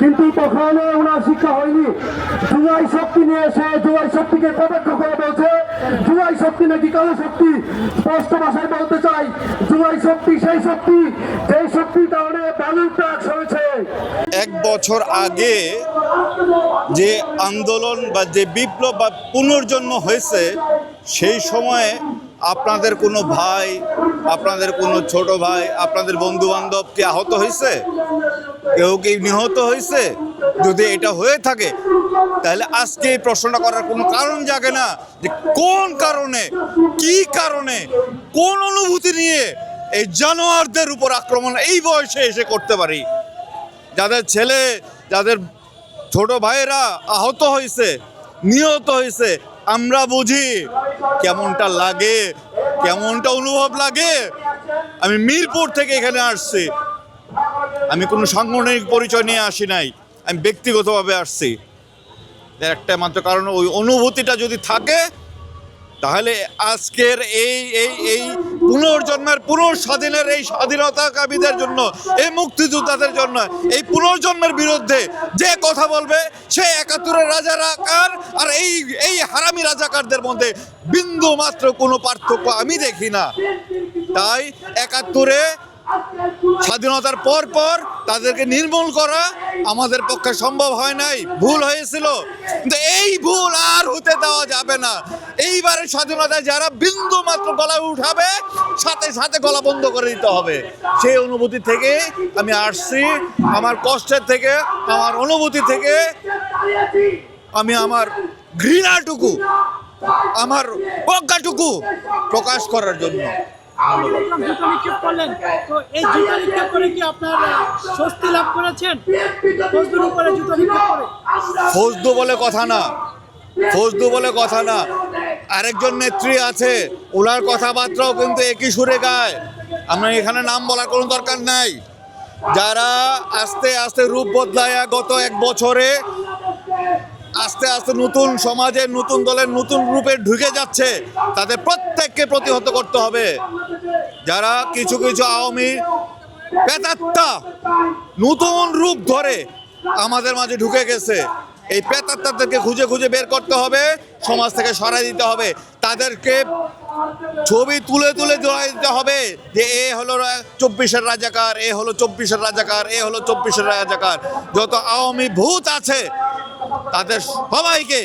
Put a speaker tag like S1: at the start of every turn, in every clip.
S1: কিন্তু তখন ওনার শিক্ষা হয়নি। জুয়াই শক্তি নিয়ে এসে জুয়াই শক্তিকে কটাক্ষ করে বলছে জুয়াই শক্তি নাকি কালো শক্তি? স্পষ্ট ভাষায় বলতে চাই জুয়াই শক্তি, সেই শক্তি, যেই শক্তির কারণে ব্যালুন ট্যাক্স হয়েছে
S2: এক বছর আগে যে আন্দোলন বা যে বিপ্লব বা পুনর্জন্ম হয়েছে, সেই সময়ে আপনাদের কোনো ভাই, আপনাদের কোনো ছোট ভাই, আপনাদের বন্ধু বান্ধব কি আহত হয়েছে? কেউ কি নিহত হয়েছে? যদি এটা হয়ে থাকে, তাহলে আজকে এই প্রশ্নটা করার কোনো কারণ জাগে না যে কোন কারণে, কি কারণে, কোন অনুভূতি নিয়ে এই জানোয়ারদের উপর আক্রমণ এই বয়সে এসে করতে পারি? যাদের ছেলে, যাদের ছোট ভাইয়েরা আহত হয়েছে, নিহত হয়েছে, আমরা বুঝি কেমনটা লাগে, কেমনটা অনুভব লাগে। আমি মিরপুর থেকে এখানে আসছি। আমি কোনো সাংগঠনিক পরিচয় নিয়ে আসি নাই। আমি ব্যক্তিগতভাবে আসছি। একটা মাত্র কারণ, ওই অনুভূতিটা যদি থাকে, তাহলে আজকের এই এই এই পুনর্জন্মের পুনর্স্বাধীনের এই স্বাধীনতা কামীদের জন্য, এই মুক্তিযোদ্ধাদের জন্য, এই পুনর্জন্মের বিরুদ্ধে যে কথা বলবে, সে একাত্তরের রাজা রাকার আর এই এই হারামি রাজাকারদের মধ্যে বিন্দু মাত্র কোনো পার্থক্য আমি দেখি না। তাই একাত্তরে স্বাধীনতার পর পর তাদেরকে নির্মূল করা আমাদের পক্ষে সম্ভব হয় নাই, ভুল হয়েছিল। কিন্তু এই ভুল আর হতে দেওয়া যাবে না। এইবারের স্বাধীনতায় যারা বিন্দু মাত্র গলা উঠাবে, সাথে সাথে গলা বন্ধ করে দিতে হবে। সেই অনুভূতি থেকে আমি আসছি। আমার কষ্টের থেকে, আমার অনুভূতি থেকে আমি আমার ঘৃণাটুকু, আমার প্রজ্ঞাটুকু প্রকাশ করার জন্য।
S3: জুতো নিক্ষেপ করলেন। তো এই জুতো নিক্ষেপ করে কি আপনার স্বস্তি লাভ করেছেন? ফজলুর উপরে জুতো নিক্ষেপ করে।
S2: ফৌজদু বলে কথা না। ফৌজদু বলে কথা না। আরেকজন নেত্রী আছে ওনার কথাবার্তাও কিন্তু একই সুরে গায়। আমরা এখানে নাম বলার কোনো দরকার নাই। যারা আস্তে আস্তে রূপ বদলায় গত এক বছরে আস্তে আস্তে নতুন সমাজের নতুন দলের নতুন রূপে ঢুকে যাচ্ছে তাদের প্রত্যেককে প্রতিহত করতে হবে। যারা কিছু কিছু আওয়ামী পেতাত্তা নতুন রূপ ধরে আমাদের মাঝে ঢুকে গেছে, এই পেতাত্তাদেরকে খুঁজে খুঁজে বের করতে হবে, সমাজ থেকে সরাই দিতে হবে। তাদেরকে ছবি তুলে তুলে জড়াই দিতে হবে যে এ হলো চব্বিশের রাজাকার, এ হলো চব্বিশের রাজাকার, এ হলো চব্বিশের রাজাকার। যত আওয়ামী ভূত আছে, তাদের সবাইকে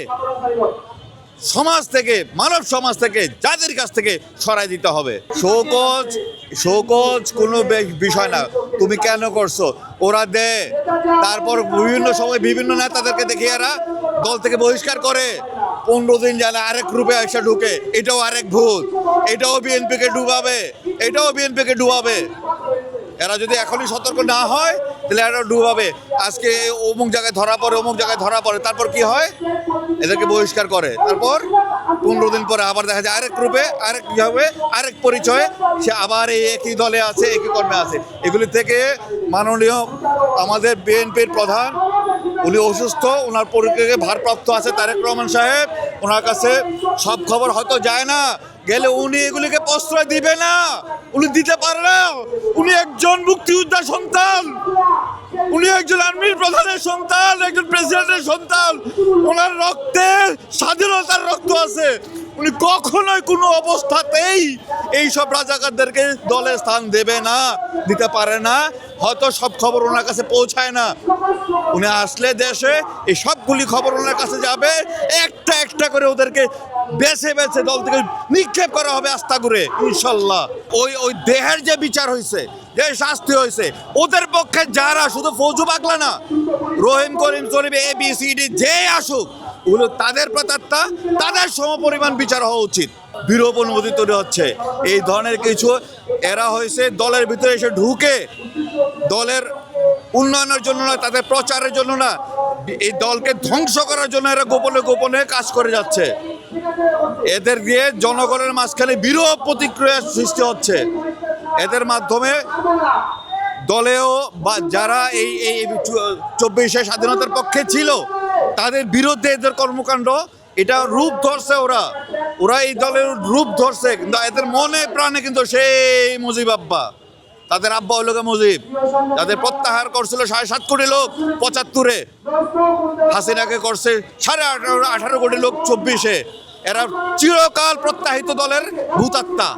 S2: সমাজ থেকে, মানব সমাজ থেকে যাদের কাছ থেকে সরাই দিতে হবে। শোকজ শোকজ কোনো বিষয় না। তুমি কেন করছ? ওরা দে। তারপর বিভিন্ন সময় বিভিন্ন নেতাদেরকে দেখে এরা দল থেকে বহিষ্কার করে। পনেরো দিন জানা আরেক রূপে এসে ঢুকে। এটাও আরেক ভূত। এটাও বিএনপিকে ডুবাবে। এটাও বিএনপিকে ডুবাবে। এরা যদি এখনই সতর্ক না হয় এরা ডুবাবে আজকে অমুক জায়গায় ধরা পড়ে, অমুক জায়গায় ধরা পড়ে। তারপর কি হয়? এদেরকে বহিষ্কার করে। তারপর পনেরো দিন পরে আবার দেখা যায় আরেক রূপে, আরেক হবে? আরেক পরিচয়ে সে আবার এই একই দলে আছে, একই কর্মে আছে। এগুলি থেকে মাননীয় আমাদের বিএনপির প্রধান, উনি অসুস্থ, ওনার পরিচয়ে ভারপ্রাপ্ত আছে তারেক রহমান সাহেব। ওনার কাছে সব খবর হয়তো যায় না। গেলে উনি এগুলিকে প্রশ্রয় দিবে না। উনি দিতে পারে না। উনি একজন মুক্তিযোদ্ধার সন্তান। উনি একজন আর্মির প্রধানের সন্তান, একজন প্রেসিডেন্টের সন্তান। ওনার রক্তে স্বাধীনতার রক্ত আছে। উনি কখনোই কোনো অবস্থাতেই এই সব রাজাকারদেরকে দলে স্থান দেবে না, দিতে পারে না, হয়তো সব খবর ওনার কাছে পৌঁছায় না। উনি আসলে দেশে এই সবগুলি খবর ওনার কাছে যাবে, একটা একটা করে ওদেরকে বেছে বেছে দল থেকে নিক্ষেপ করা হবে আস্থা করে ইনশাল্লাহ। ওই ওই দেহের যে বিচার হয়েছে, যে শাস্তি হয়েছে, ওদের পক্ষে যারা শুধু ফৌজু পাগলা না, Rahim, Karim Sharif A B C D যে আসুক ওগুলো তাদের প্রতাত্তা তাদের সমপরিমাণ বিচার হওয়া উচিত। বিরূপ অনুভূতি তৈরি হচ্ছে। এই ধরনের কিছু এরা হয়েছে, দলের ভিতরে এসে ঢুকে দলের উন্নয়নের জন্য না, তাদের প্রচারের জন্য না, এই দলকে ধ্বংস করার জন্য এরা গোপনে গোপনে কাজ করে যাচ্ছে। এদের দিয়ে জনগণের মাঝখানে বিরূপ প্রতিক্রিয়া সৃষ্টি হচ্ছে। এদের মাধ্যমে দলেও বা যারা এই এই চব্বিশে স্বাধীনতার পক্ষে ছিল তাদের বিরুদ্ধে এদের কর্মকাণ্ড, এটা রূপ ধরছে ওরা। ওরা এই দলের রূপ ধরছে, কিন্তু এদের মনে প্রাণে কিন্তু সেই মুজিব আব্বা। তাদের আব্বা হলো মুজিব। তাদের প্রত্যাহার করছিল সাড়ে সাত কোটি লোক পঁচাত্তরে, হাসিনাকে করছে সাড়ে আঠারো আঠারো কোটি লোক চব্বিশে। এরা চিরকাল প্রত্যাহিত দলের ভূতাত্মা।